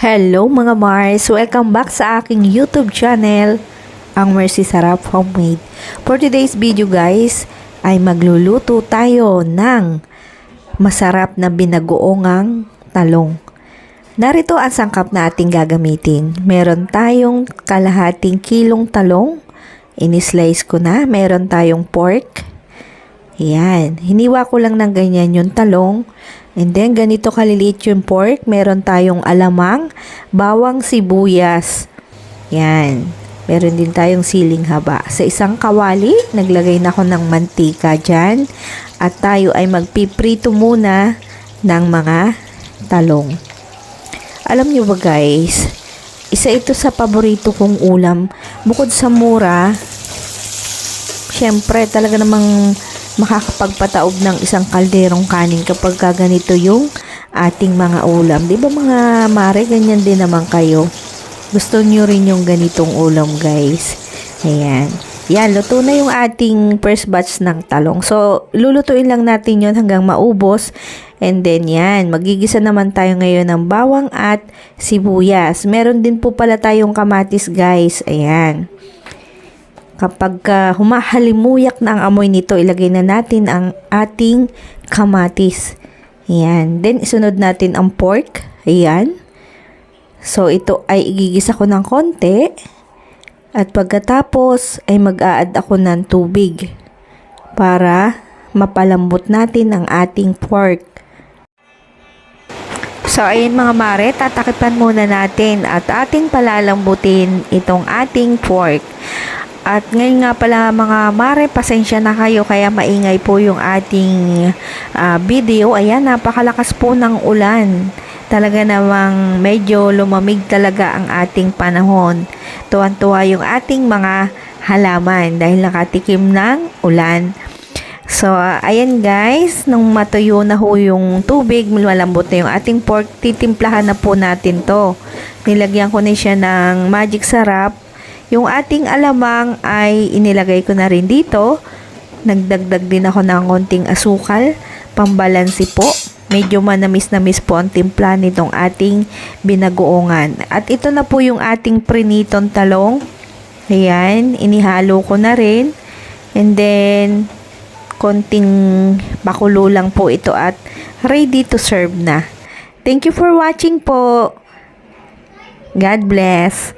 Hello mga Mars! Welcome back sa aking YouTube channel, ang Mercy Sarap Homemade. For today's video guys, ay magluluto tayo ng masarap na binagoongang talong. Narito ang sangkap na ating gagamitin. Meron tayong kalahating kilong talong. Inislice ko na. Meron tayong pork. Yan. Hiniwa ko lang ng ganyan yung talong. And then, ganito kaliliit yung pork. Meron tayong alamang, bawang sibuyas. Yan. Meron din tayong siling haba. Sa isang kawali, naglagay na ako ng mantika dyan. At tayo ay magpiprito muna ng mga talong. Alam nyo ba guys, isa ito sa paborito kong ulam. Bukod sa mura, syempre talaga namang makakapagpataob ng isang kalderong kanin kapag ka ganito yung ating mga ulam. Di ba mga mare, ganyan din naman kayo. Gusto nyo rin yung ganitong ulam guys. Ayan. Yan, luto na yung ating first batch ng talong. So, lulutuin lang natin yon hanggang maubos. And then yan, magigisa naman tayo ngayon ng bawang at sibuyas. Meron din po pala tayong kamatis guys. Ayan. Kapag uh, humahalimuyak na ang amoy nito, ilagay na natin ang ating kamatis. Ayan. Then, isunod natin ang pork. Ayan. So, ito ay igigisa ko ng konti. At pagkatapos ay mag-a-add ako ng tubig para mapalambot natin ang ating pork. So, ayun mga mare, tatakipan muna natin at ating palalambutin itong ating pork. At ngayon nga pala mga mare, pasensya na kayo kaya maingay po yung ating ah, video. Ayan, napakalakas po ng ulan. Talaga namang medyo lumamig talaga ang ating panahon. Tuwan-tuwa yung ating mga halaman dahil nakatikim ng ulan. So, ayan guys, nung matuyo na ho yung tubig, malambot na yung ating pork, titimplahan na po natin to. Nilagyan ko na siya ng magic sarap. Yung ating alamang ay inilagay ko na rin dito. Nagdagdag din ako ng konting asukal, pambalansi po. Medyo manamis-namis po ang timpla nitong ating binagoongan. At ito na po yung ating prinitong talong. Ayan, inihalo ko na rin. And then, konting pakulo lang po ito at ready to serve na. Thank you for watching po. God bless.